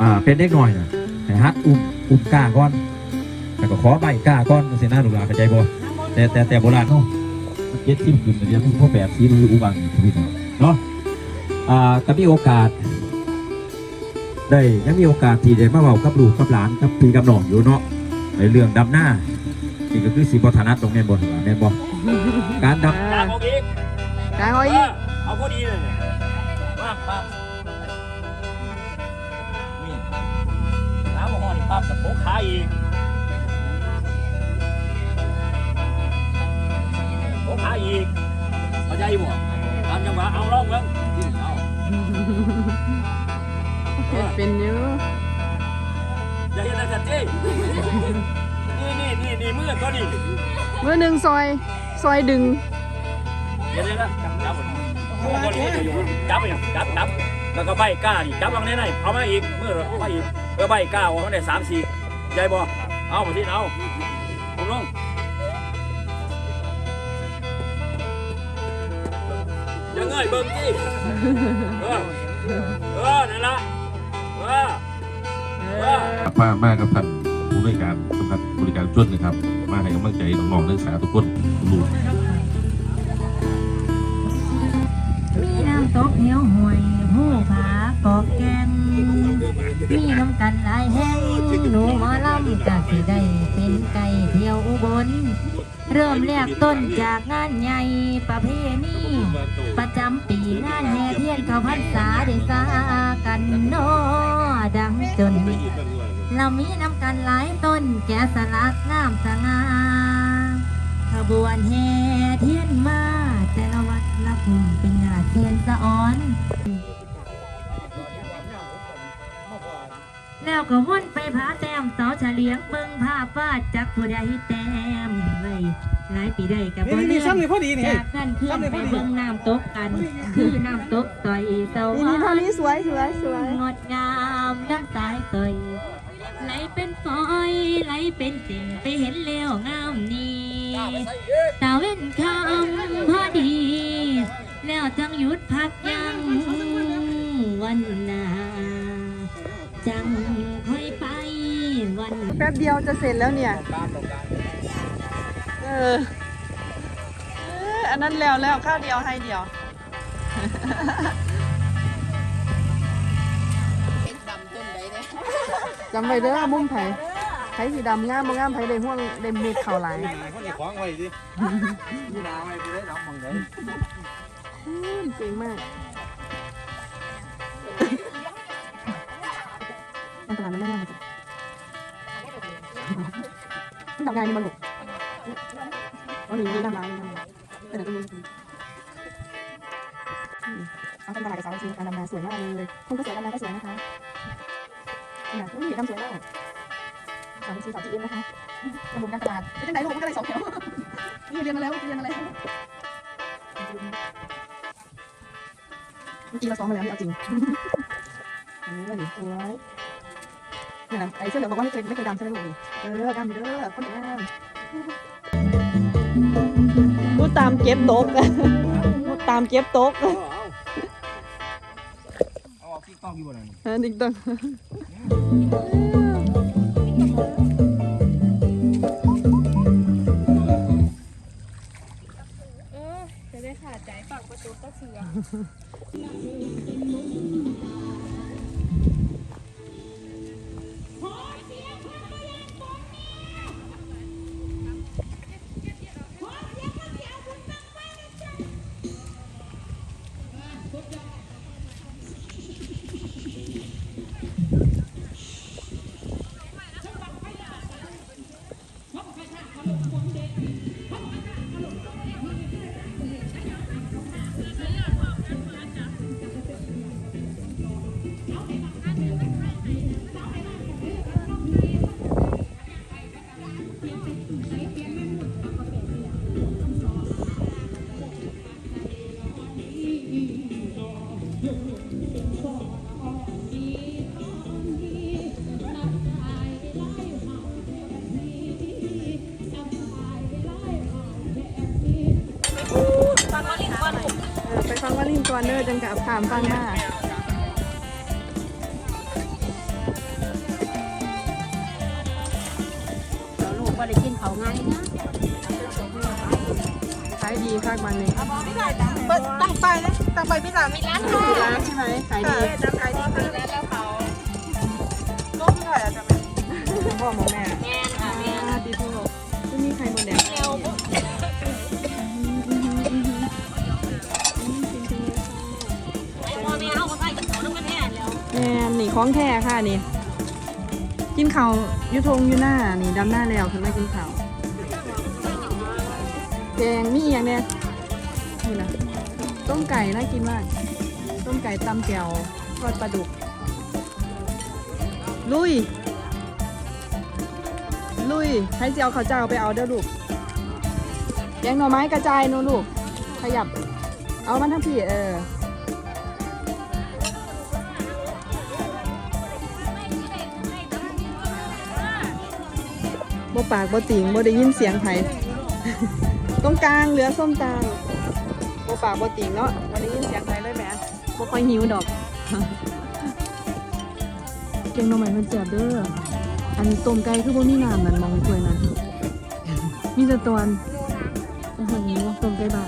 อ่าเป็นเล็กหน่อยนะให้ฮัดอุ้มอุ้มกาก้อนแต่ก็ขอใบกาก้อนเสินะหนูลาเข้าใจบ่แต่แต่แต่โบราณเนาะ เจ็ดสิบขึ้นเดี๋ยวทุกพ่อแปดสีมืออุบังทวิตเนาะอ่าก็มีโอกาส ได้ยังมีโอกาสที่ได้มาเว้ากับลูกกับหลานกับพี่กับน้องอยู่เนาะในเรื่องดำหน้านี่ก็คือสีบธนัดตรงแม่นบนแม่นบ่การดำตามเอาอีกกางเอาเออีอกเอาพอดีเลยปั๊บปั๊บนี่น้ำห่อนี่ปั๊บกับโป๊กขาอีก เอเฮ็ดอเป็นอยู่อย่าเห็นอะไรกันเจ้นี่นี่นี่นี่มือตัวนี้มือหนึ่งซอยซอยดึงเดี๋ยวเดี๋ยวนะจับจับตัวนี้อยู่จับไปจับจับแล้วก็ใบก้านี่จับวางในไหนเอามาอีกมือมาอีกเออใบก้าเอาข้างในสามสี่ใหญ่บ่เอามาที่เอาลงลงยังเงยเบิ่งจี้เออเออนั่นละเออเอ อมามากับท่านผู้บริการสำนักบริการจุดนะครับ มาให้กำลังใจน้องๆนักศึกษาทุกคนลูกมีน้ำตกเหวห่วยผู้ผากอกแกงมีน้ำกันหลายแห่งหนูหมอลำจากสิได้เป็นไก่เที่ยวอุบล เริ่มแรกต้นจากงานใหญ่ประเพณีประจำปีงานแห่เทียนเขาพรรษาได้สา มีน้ำกันหลายต้น แกะสลักงามสง่าขบวนแห่เทียนมา แต่ละวัดละกลุ่มเป็นงานเทียนสะอ้อน แล้วก็วนไปผาแต้มเสาเฉลียงเบิ่งภาพวาดจากผู้ใดแต้มไว้หลายปีได้กับนี่นี่ซ้ำนี่พอดีนี่ จากนั้นเพื่อนไปเบิ่งน้ำตกกัน คือน้ำตกต่อยเสา นี่นี่เท่านี้สวยสวยสวย งดงามน้ำตายต่อยไหล เป็นฝอยไหลเป็นเส้นไปเห็นแล้วงามนี่ตาเว้นคำพอดี แล้วจังหยุดพักยังวันนาจังค่อยไปวันแป๊บเดียวจะเสร็จแล้วเนี่ยเออเอออันนั้นแล้วแล้วข้าวเดียวให้เดียว จำไว้เด้อมุมไผ่ไผ่สีดำงามบ่งามไผ่ได้ห่วงได้เม็ดเข่าหลายเขาเนี่ยขวางไว้ดินี่นาไว้ได้ดอกมองได้อืมเจ๋งมากมันตลาดมันไม่ได้มาจ้ะมันทำงานนี่มันหลุกวันนี้มีน้ำลายน้ำลายเออเดี๋ยวต้องดูอืมเอาเป็นตลาดกับสาวจริงการดำนาสวยมากเลยคุณก็สวยดำนาก็สวยนะคะเนี่ยอุ้ยดำสวยมากสาวจีสาวจีเอ็มนะคะกระบุกการตลาดเป็นจังไหนลูกมันก็เลยสองแถวนี่เรียนมาแล้วเรียนมาแล้วเมื่อกี้เราซ้อมมาแล้วนี่เอาจริงออนี่สวยเนี่นะไอ้เสื้อเหลืองบอกว่าไม่เคยไม่เคยดำใช่ไหมลูกนี่เออดำอยู่เด้อคนงามพูดตามเก็บต๊ะพูดตามเก็บต๊ะ เอาเอาที่ต้องอยู่บ่นั่นเออติ๊กต้องจะได้ขาดใจฝากประตูก็เสือ ฟังว่าลินกอนเนอร์จังกับขามฟังหน้าเราลูกว่ได้กินเขาง่ายนะขายดีมากมันเลยเปิดตั้งไปนะตั้งไปไม่ร้านไม่ร้านค่ะร้านใช่ไหมขายดีขายดีแล้วเขาล้มไลยอะ ของแท้ค่ะนี่ กินข้าวยุทงอยุหน้านี่ดำหน้าแล้วคือไม่กินข้าวแกงมีอย่างเนี้ยนี่นะต้มไก่น่ากินมาก ต้มไก่ตำแจ่วทอดปลาดุก ลุย ลุยให้เจียวข้าวเจ้าไปเอาเด้อลูกแกงหน่อไม้กระจายโนลูก ขยับ เอามันทั้งพี่เออ บ่ปากบ่ติงบ่ได้ยินเสียงไผตรงกลางเหลือส้มตาบ่ปากบ่ติงเนาะบ่ได้ยินเสียงไผเลยแหมบ่ค่อยหิวดอกเก่งหน่อไม้เพิ่นแซ่บเด้ออันต้มไก่คือบ่มีน้ำนั่นมองถ้วยนั้นมีแต่ตอนโอ้โหต้มไก่บา